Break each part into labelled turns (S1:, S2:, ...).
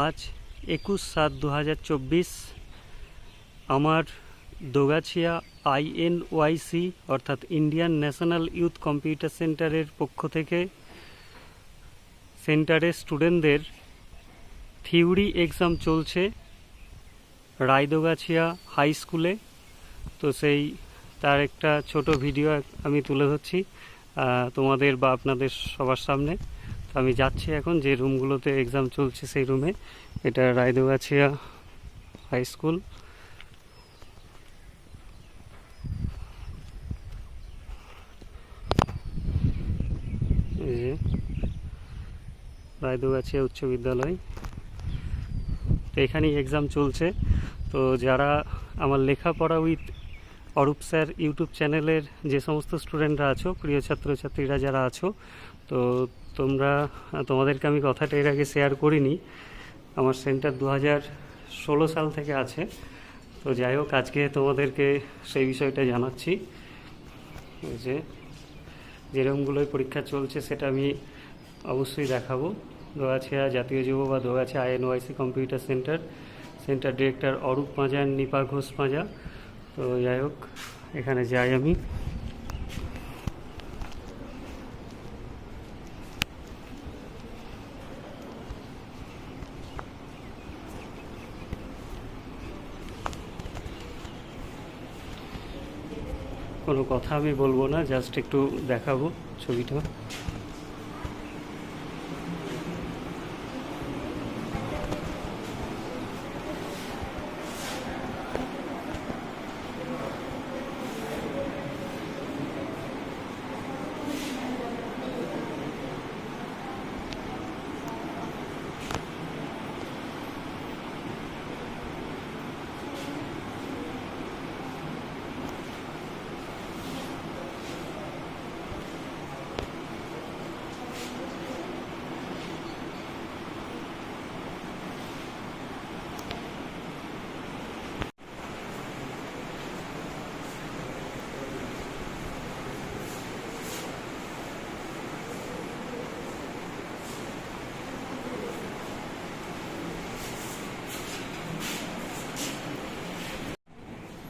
S1: আজ একুশ সাত দু আমার দোগাছিয়া আইএনওয়াইসি অর্থাৎ ইন্ডিয়ান ন্যাশনাল ইউথ কম্পিউটার সেন্টারের পক্ষ থেকে সেন্টারের স্টুডেন্টদের থিওরি এক্সাম চলছে রায়দোগাছিয়া হাই স্কুলে। তো সেই, তার একটা ছোট ভিডিও আমি তুলে ধরছি তোমাদের বা আপনাদের সবার সামনে। আমি যাচ্ছি এখন, যে রুমগুলোতে এক্সাম চলছে সেই রুমে। এটা রায়দোগাছিয়া হাই স্কুল রায়দোগাছিয়া উচ্চ বিদ্যালয়। তো এখানেই এক্সাম চলছে। তো যারা আমার লেখাপড়া উইথ অরূপ স্যার ইউটিউব চ্যানেলের যে সমস্ত স্টুডেন্টরা আছো, প্রিয় ছাত্রছাত্রীরা যারা আছো, তো তোমরা, তোমাদেরকে আমি কথাটা এর আগে শেয়ার করিনি। আমার সেন্টার দু ষোলো সাল থেকে আছে। তো যাই হোক, আজকে তোমাদেরকে সেই বিষয়টা জানাচ্ছি। যে যেরকমগুলোই পরীক্ষা চলছে, সেটা আমি অবশ্যই দেখাবো। দোয়াছিয়া জাতীয় যুব বা Doyachhia INYC computer centre centre director Arup Panja Nipa Ghosh Panja তো যাই হোক, এখানে যাই আমি। কোনো কথা আমি বলব না জাস্ট একটু দেখাবো ছবিটা।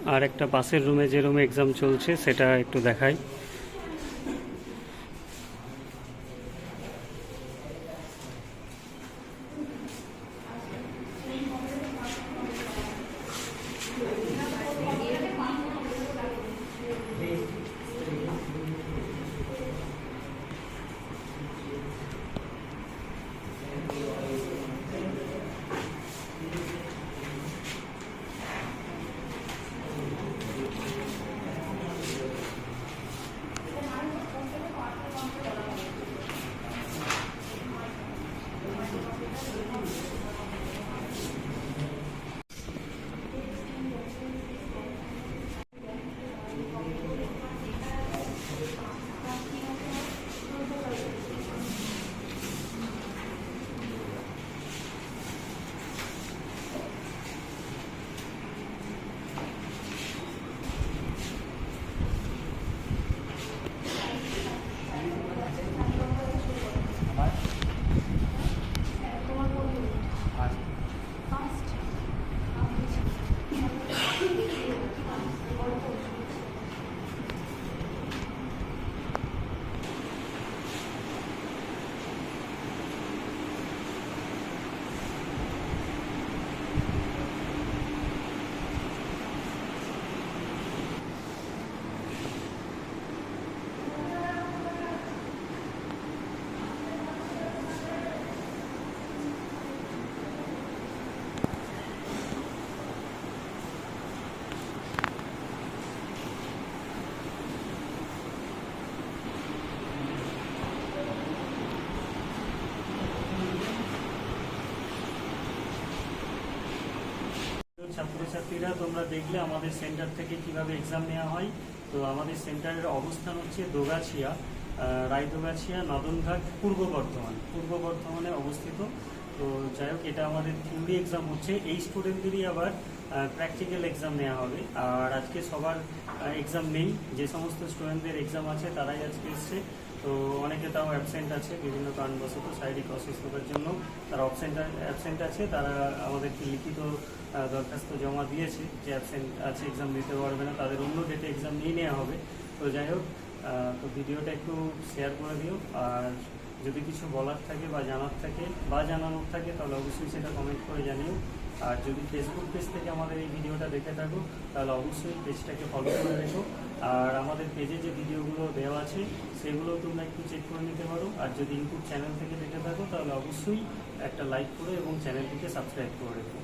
S1: আর একটা পাশের রুমে যে রুমে এক্সাম চলছে সেটা একটু দেখাই। ছাত্রছাত্রীরা, তোমরা দেখলে আমাদের সেন্টার থেকে কীভাবে এক্সাম নেওয়া হয়। তো আমাদের সেন্টারের অবস্থান হচ্ছে দোগাছিয়া রায়দোগাছিয়া, নদনঘাট, পূর্ব বর্ধমান। পূর্ব বর্ধমানে অবস্থিত। তো যাই হোক, এটা আমাদের থিওরি এক্সাম হচ্ছে। এই স্টুডেন্টদেরই আবার প্র্যাকটিক্যাল এক্সাম নেওয়া হবে। আর আজকে সবার এক্সাম নেই। যে সমস্ত স্টুডেন্টদের এক্সাম আছে, তারাই আজকে এসছে। তো অনেকে তাও অ্যাবসেন্ট আছে, বিভিন্ন কারণবশত শারীরিক অসুস্থতার জন্য। তারা অবসেন্ট অ্যাবসেন্ট আছে। তারা আমাদেরকে লিখিত দরখাস্ত জমা দিয়েছে যে অ্যাবসেন্ট আছে এক্সাম দিতে পারবে না, তাদের অন্য ডেটে এক্সাম নিয়ে নেওয়া হবে। তো যাই হোক তো ভিডিওটা একটু শেয়ার করে দিও। আর যদি কিছু বলার থাকে বা জানার থাকে বা জানানোর থাকে, তাহলে অবশ্যই সেটা কমেন্ট করে জানিও। আর যদি ফেসবুক পেজ থেকে আমাদের এই ভিডিওটা দেখে থাকো, তাহলে অবশ্যই পেজটাকে ফলো করে রেখো। আর আমাদের পেজে যে ভিডিওগুলো দেওয়া আছে সেগুলো তোমরা একটু চেক করে নিতে পারো। আর যদি ইউটিউব চ্যানেল থেকে দেখে থাকো, তাহলে অবশ্যই একটা লাইক করে এবং চ্যানেলটিকে সাবস্ক্রাইব করে রেখো।